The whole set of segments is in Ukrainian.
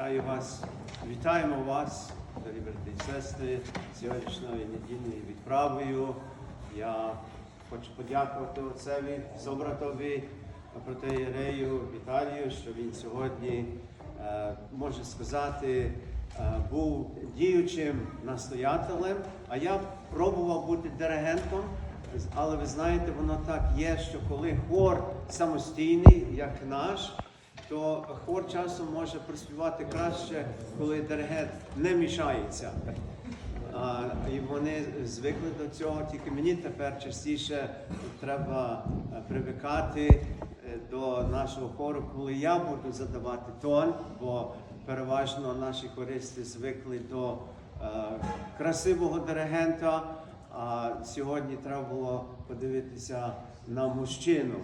Вітаю вас, вітаємо вас, дорогі брати і сестри, сьогоднішньою недільною відправою. Я хочу подякувати отцеві, собратові, протеєрею Віталію, що він сьогодні, е, може сказати, е, був діючим настоятелем, а я пробував бути диригентом. Але ви знаєте, воно так є, що коли хор самостійний, як наш, то хор часом може проспівати краще, коли диригент не мішається. А, і вони звикли до цього, тільки мені тепер частіше треба е, привикати е, до нашого хору, коли я буду задавати тон, бо переважно наші хористи звикли до е, красивого диригента. А сьогодні треба було подивитися на мужчину,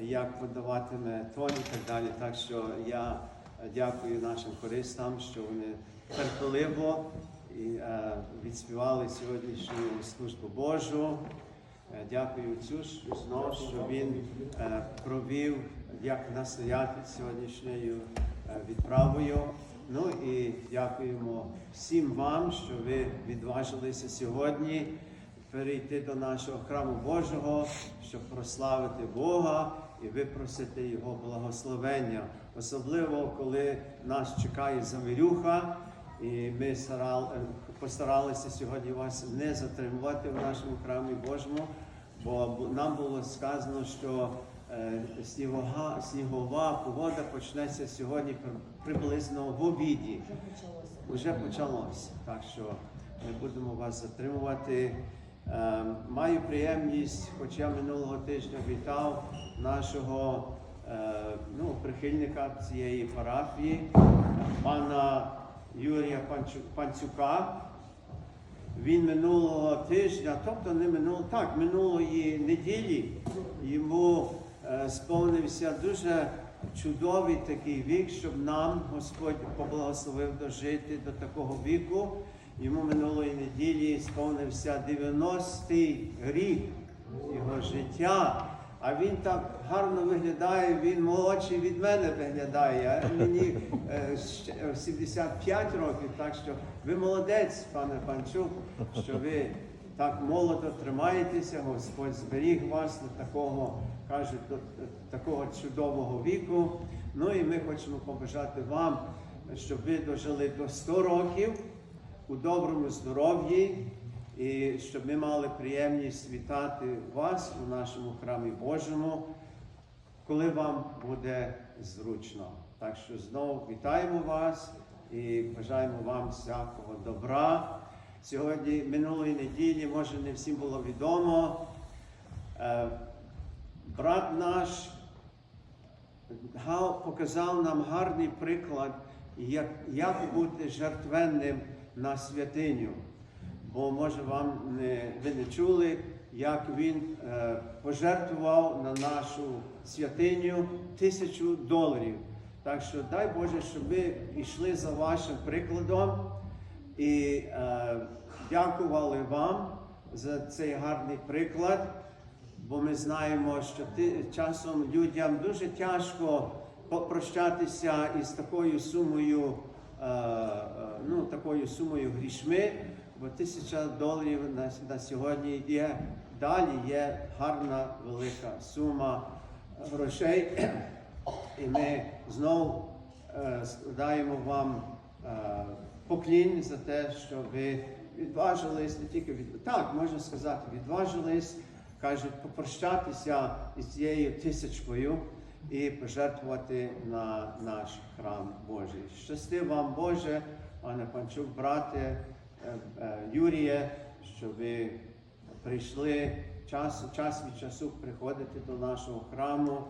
як подаватиме тон і так далі. Так що я дякую нашим хористам, що вони терпеливо і, е, відспівали сьогоднішню службу Божу. Е, Дякую Отцю знову, що він е, провів як настоятель сьогоднішньою відправою. Ну і дякуємо всім вам, що ви відважилися сьогодні перейти до нашого храму Божого, щоб прославити Бога і випросити Його благословення. Особливо, коли нас чекає завірюха, і ми е, постаралися сьогодні вас не затримувати в нашому храмі Божому, бо нам було сказано, що е, снігова, снігова погода почнеться сьогодні приблизно в обіді. Вже почалося, так що не будемо вас затримувати. Е, Маю приємність, хоч я минулого тижня вітав нашого е, ну, прихильника цієї парафії, пана Юрія Панцюка. Він минулого тижня, тобто не минулого, так, минулої неділі йому е, сповнився дуже чудовий такий вік, щоб нам Господь поблагословив дожити до такого віку. Йому минулої неділі сповнився 90-й рік його життя. А він так гарно виглядає, він молодший від мене виглядає. а Мені е, ще- е, 75 років, так що ви молодець, пане Панчук, що ви так молодо тримаєтеся, Господь зберіг вас до такого, кажуть, до такого чудового віку. Ну і ми хочемо побажати вам, щоб ви дожили до 100 років у доброму здоров'ї, і щоб ми мали приємність вітати вас у нашому храмі Божому, коли вам буде зручно. Так що знову вітаємо вас і бажаємо вам всякого добра. Сьогодні, минулої неділі, може не всім було відомо. е, Брат наш показав нам гарний приклад, як, як бути жертвенним на святиню. Бо може вам не, ви не чули, як він е, пожертвував на нашу святиню тисячу доларів. Так що дай Боже, щоб ви йшли за вашим прикладом і е, дякували вам за цей гарний приклад. Бо ми знаємо, що ти, часом людям дуже тяжко попрощатися із такою сумою, ну, такою сумою грішми, бо тисяча доларів на, на сьогодні є далі є гарна велика сума грошей. І ми знову е, складаємо вам е, поклін за те, що ви відважились не тільки від так, можна сказати, відважились, кажуть, попрощатися із цією тисячкою і пожертвувати на наш храм Божий. Щасти вам, Боже, пане Панчук, брате е, е, Юріє, що ви прийшли час, час від часу приходити до нашого храму.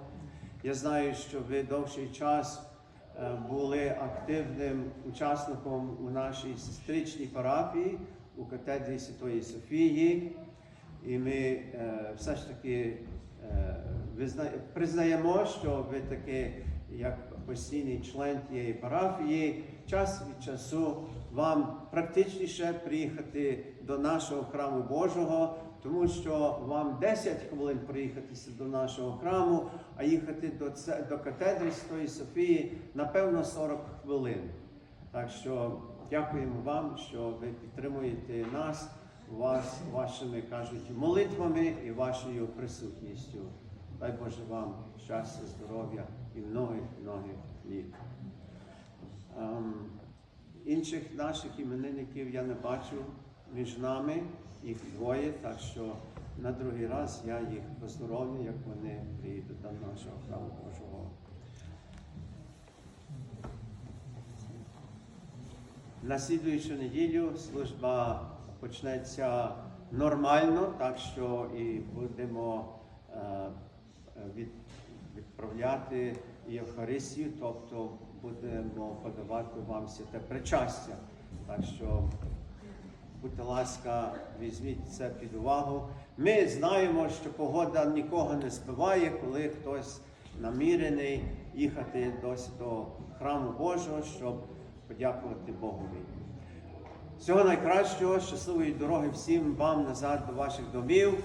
Я знаю, що ви довший час е, були активним учасником у нашій сестричній парафії у катедрі Святої Софії. І ми все ж таки. Признаємо, що ви таки, як постійний член тієї парафії, час від часу вам практичніше приїхати до нашого храму Божого, тому що вам 10 хвилин приїхатися до нашого храму, а їхати до, до катедри Святої Софії, напевно, 40 хвилин. Так що дякуємо вам, що ви підтримуєте нас, вас вашими кажуть молитвами і вашою присутністю. Дай Боже вам щастя, здоров'я і многих многих літ. Ем, інших наших іменинників я не бачу між нами, їх двоє, так що на другий раз я їх поздоровлю, як вони приїдуть до нашого храму Божого. На слідуючу неділю служба почнеться нормально, так що і будемо відправляти Євхаристію, тобто будемо подавати вам святе причастя. Так що, будьте ласка, візьміть це під увагу. Ми знаємо, що погода нікого не збиває, коли хтось намірений їхати до святого храму Божого, щоб подякувати Богові. Всього найкращого, щасливої дороги всім вам назад до ваших домів.